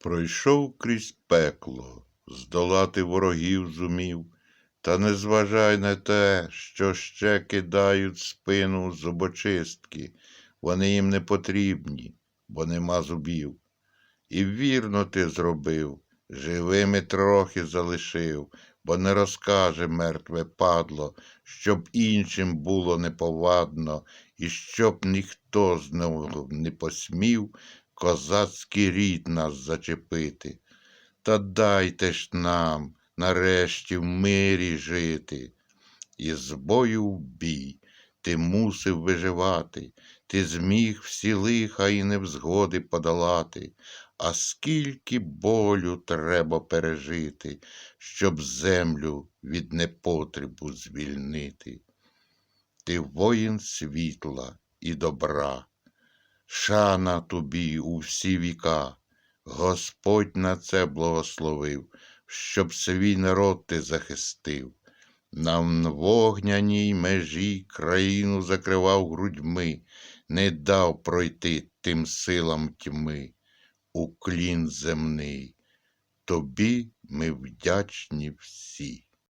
Пройшов крізь пекло, здолати ворогів зумів, та не зважай на те, що ще кидають спину зубочистки, вони їм не потрібні, бо нема зубів. І вірно ти зробив, живими трохи залишив, бо не розкаже мертве падло, щоб іншим було неповадно, і щоб ніхто з нього не посмів козацький рід нас зачепити. Та дайте ж нам нарешті в мирі жити. І з бою в бій ти мусив виживати, ти зміг всі лиха і невзгоди подолати, а скільки болю треба пережити, щоб землю від непотребу звільнити. Ти воїн світла і добра, шана тобі у всі віка, Господь на це благословив, щоб свій народ ти захистив. На вогняній межі країну закривав грудьми, не дав пройти тим силам тьми. Уклін земний. Тобі ми вдячні всі.